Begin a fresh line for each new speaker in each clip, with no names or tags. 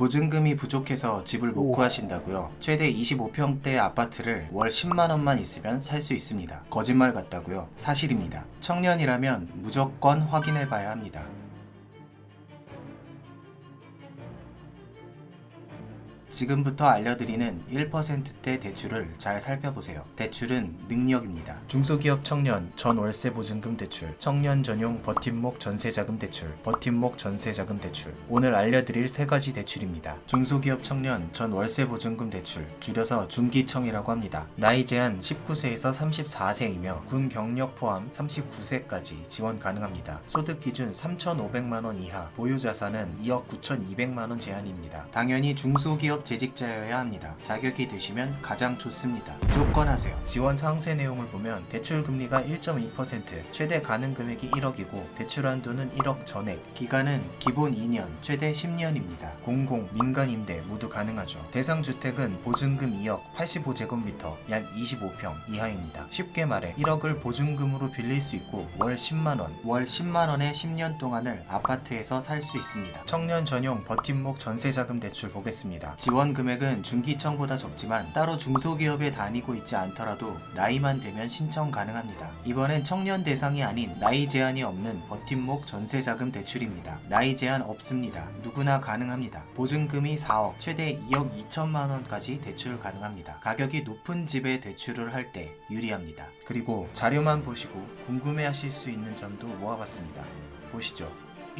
보증금이 부족해서 집을 못
오.
구하신다고요? 최대 25평대 아파트를 월 10만 원만 있으면 살 수 있습니다. 거짓말 같다고요? 사실입니다. 청년이라면 무조건 확인해 봐야 합니다. 지금부터 알려드리는 1%대 대출을 잘 살펴보세요. 대출은 능력입니다. 중소기업 청년 전 월세 보증금 대출, 청년 전용 버팀목 전세자금 대출, 버팀목 전세자금 대출. 오늘 알려드릴 세 가지 대출입니다. 중소기업 청년 전 월세 보증금 대출, 줄여서 중기청이라고 합니다. 나이 제한 19세에서 34세이며 군 경력 포함 39세까지 지원 가능합니다. 소득 기준 3,500만 원 이하, 보유 자산은 2억 9,200만 원 제한입니다. 당연히 중소기업 재직자여야 합니다. 자격이 되시면 가장 좋습니다. 무조건 하세요. 지원 상세 내용을 보면 대출 금리가 1.2%, 최대 가능 금액이 1억이고 대출 한도는 1억 전액, 기간은 기본 2년, 최대 10년입니다. 공공, 민간 임대 모두 가능하죠. 대상 주택은 보증금 2억, 85제곱미터, 약 25평 이하입니다. 쉽게 말해 1억을 보증금으로 빌릴 수 있고 월 10만 원, 월 10만 원에 10년 동안을 아파트에서 살 수 있습니다. 청년 전용 버팀목 전세자금 대출 보겠습니다. 지원 금액은 중기청보다 적지만 따로 중소기업에 다니고 있지 않더라도 나이만 되면 신청 가능합니다. 이번엔 청년 대상이 아닌 나이 제한이 없는 버팀목 전세자금 대출입니다. 나이 제한 없습니다. 누구나 가능합니다. 보증금이 4억, 최대 2억 2천만 원까지 대출 가능합니다. 가격이 높은 집에 대출을 할 때 유리합니다. 그리고 자료만 보시고 궁금해하실 수 있는 점도 모아봤습니다. 보시죠.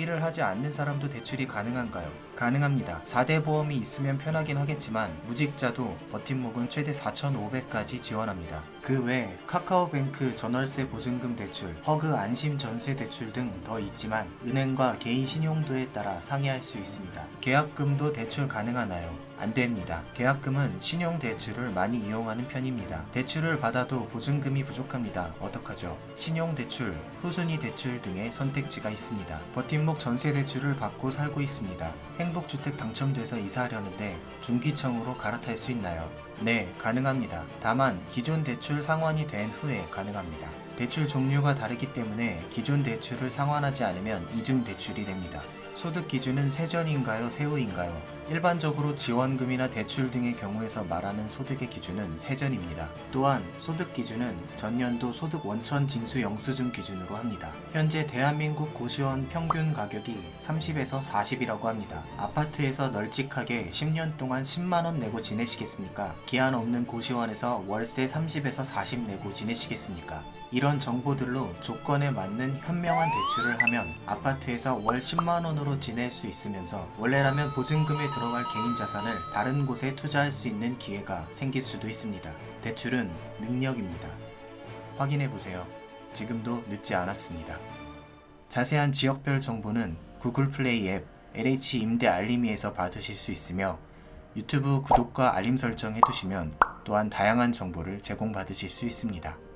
일을 하지 않는 사람도 대출이 가능한가요? 가능합니다. 4대 보험이 있으면 편하긴 하겠지만 무직자도 버팀목은 최대 4,500까지 지원합니다. 그외 카카오뱅크 전월세 보증금 대출, 허그 안심 전세 대출 등 더 있지만 은행과 개인 신용도에 따라 상의할 수 있습니다. 계약금도 대출 가능하나요? 안 됩니다. 계약금은 신용 대출을 많이 이용하는 편입니다. 대출을 받아도 보증금이 부족합니다. 어떡하죠? 신용 대출, 후순위 대출 등의 선택지가 있습니다. 버팀목 전세 대출을 받고 살고 있습니다. 행복주택 당첨돼서 이사하려는데 중기청으로 갈아탈 수 있나요? 네, 가능합니다. 다만 기존 대출 상환이 된 후에 가능합니다. 대출 종류가 다르기 때문에 기존 대출을 상환하지 않으면 이중 대출이 됩니다. 소득 기준은 세전인가요, 세후인가요? 일반적으로 지원금이나 대출 등의 경우에서 말하는 소득의 기준은 세전입니다. 또한 소득 기준은 전년도 소득 원천 징수 영수증 기준으로 합니다. 현재 대한민국 고시원 평균 가격이 30에서 40이라고 합니다. 아파트에서 널찍하게 10년 동안 10만 원 내고 지내시겠습니까? 기한 없는 고시원에서 월세 30에서 40 내고 지내시겠습니까? 이런 정보들로 조건에 맞는 현명한 대출을 하면 아파트에서 월 10만 원으로 지낼 수 있으면서 원래라면 보증금에 들어갈 개인 자산을 다른 곳에 투자할 수 있는 기회가 생길 수도 있습니다. 대출은 능력입니다. 확인해 보세요. 지금도 늦지 않았습니다. 자세한 지역별 정보는 구글 플레이 앱 LH 임대 알림이에서 받으실 수 있으며 유튜브 구독과 알림 설정 해두시면 또한 다양한 정보를 제공받으실 수 있습니다.